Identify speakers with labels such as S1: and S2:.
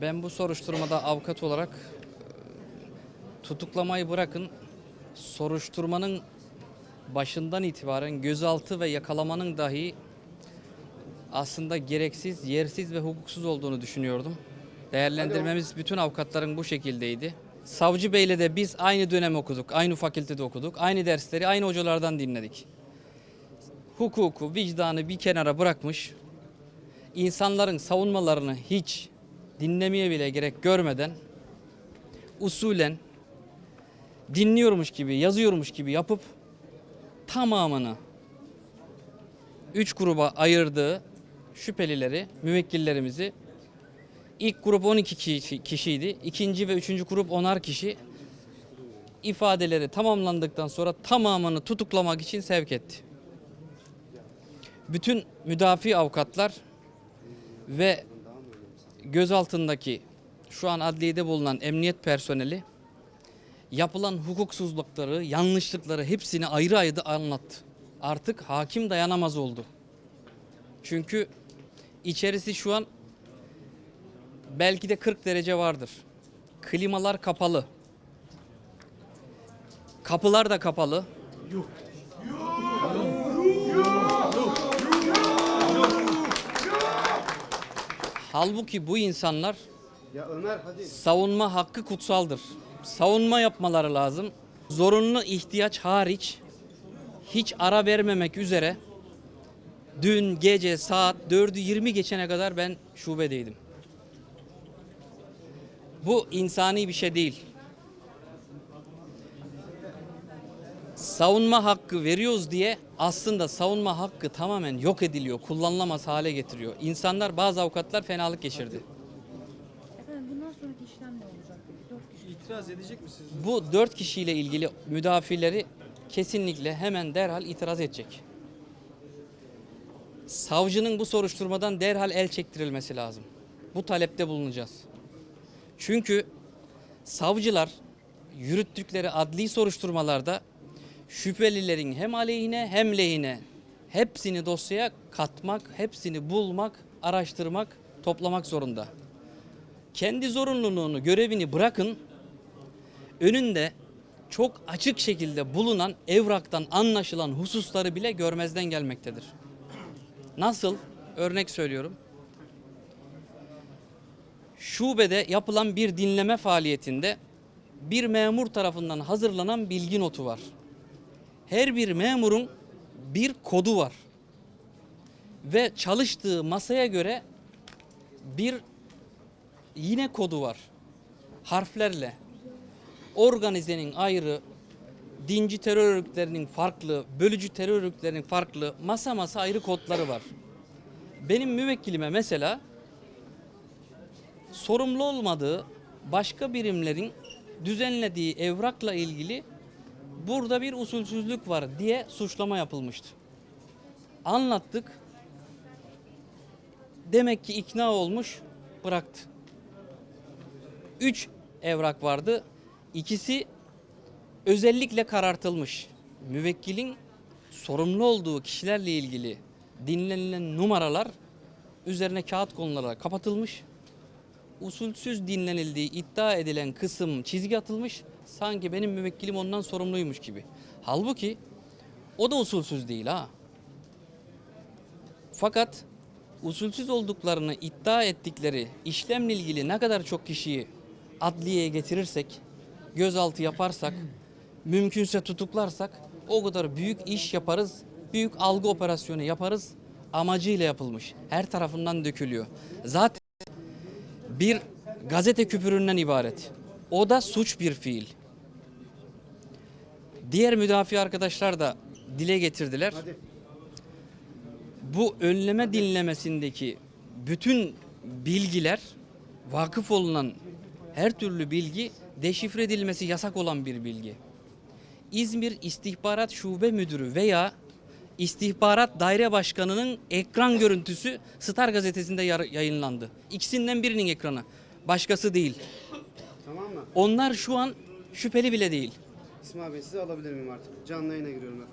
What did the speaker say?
S1: Ben bu soruşturmada avukat olarak e, tutuklamayı bırakın soruşturmanın başından itibaren gözaltı ve yakalamanın dahi aslında gereksiz, yersiz ve hukuksuz olduğunu düşünüyordum. Değerlendirmemiz bütün avukatların bu şekildeydi. Savcı Bey'le de biz aynı dönem okuduk, aynı fakültede okuduk, aynı dersleri aynı hocalardan dinledik. Hukuku, vicdanı bir kenara bırakmış, insanların savunmalarını hiç dinlemeye bile gerek görmeden usulen dinliyormuş gibi, yazıyormuş gibi yapıp tamamını üç gruba ayırdığı şüphelileri, müvekkillerimizi ilk grup 12 kişi, kişiydi. ikinci ve üçüncü grup 10'ar kişi ifadeleri tamamlandıktan sonra tamamını tutuklamak için sevk etti. Bütün müdafi avukatlar ve gözaltındaki şu an adliyede bulunan emniyet personeli yapılan hukuksuzlukları, yanlışlıkları hepsini ayrı ayrı anlattı. Artık hakim dayanamaz oldu. Çünkü içerisi şu an belki de 40 derece vardır. Klimalar kapalı. Kapılar da kapalı. Halbuki bu insanlar
S2: Ya Ömer hadi.
S1: savunma hakkı kutsaldır. Savunma yapmaları lazım. Zorunlu ihtiyaç hariç hiç ara vermemek üzere dün gece saat 4'ü 20 geçene kadar ben şubedeydim. Bu insani bir şey değil. Savunma hakkı veriyoruz diye aslında savunma hakkı tamamen yok ediliyor, kullanılamaz hale getiriyor. İnsanlar bazı avukatlar fenalık geçirdi.
S3: Efendim bundan sonraki işlem ne olacak? Dört kişi.
S2: İtiraz edecek misiniz?
S1: Bu dört kişiyle ilgili müdafileri kesinlikle hemen derhal itiraz edecek. Savcının bu soruşturmadan derhal el çektirilmesi lazım. Bu talepte bulunacağız. Çünkü savcılar yürüttükleri adli soruşturmalarda şüphelilerin hem aleyhine hem lehine hepsini dosyaya katmak, hepsini bulmak, araştırmak, toplamak zorunda. Kendi zorunluluğunu, görevini bırakın, önünde çok açık şekilde bulunan evraktan anlaşılan hususları bile görmezden gelmektedir. Nasıl? Örnek söylüyorum. Şubede yapılan bir dinleme faaliyetinde bir memur tarafından hazırlanan bilgi notu var. Her bir memurun bir kodu var. Ve çalıştığı masaya göre bir yine kodu var. Harflerle organizenin ayrı, dinci terör örgütlerinin farklı, bölücü terör örgütlerinin farklı, masa masa ayrı kodları var. Benim müvekkilime mesela sorumlu olmadığı başka birimlerin düzenlediği evrakla ilgili burada bir usulsüzlük var diye suçlama yapılmıştı. Anlattık. Demek ki ikna olmuş, bıraktı. Üç evrak vardı. İkisi özellikle karartılmış. Müvekkilin sorumlu olduğu kişilerle ilgili dinlenilen numaralar üzerine kağıt konularak kapatılmış. Usulsüz dinlenildiği iddia edilen kısım çizgi atılmış. Sanki benim müvekkilim ondan sorumluymuş gibi. Halbuki o da usulsüz değil ha. Fakat usulsüz olduklarını iddia ettikleri işlemle ilgili ne kadar çok kişiyi adliyeye getirirsek, gözaltı yaparsak, mümkünse tutuklarsak o kadar büyük iş yaparız, büyük algı operasyonu yaparız amacıyla yapılmış. Her tarafından dökülüyor. Zaten bir gazete küpüründen ibaret. O da suç bir fiil. Diğer müdafi arkadaşlar da dile getirdiler. Bu önleme dinlemesindeki bütün bilgiler vakıf olunan her türlü bilgi deşifre edilmesi yasak olan bir bilgi. İzmir İstihbarat Şube Müdürü veya İstihbarat Daire Başkanı'nın ekran görüntüsü Star gazetesinde yayınlandı. İkisinden birinin ekranı. Başkası değil.
S2: Tamam mı?
S1: Onlar şu an şüpheli bile değil.
S2: İsmail Bey sizi alabilir miyim artık? Canlı yayına giriyorum efendim.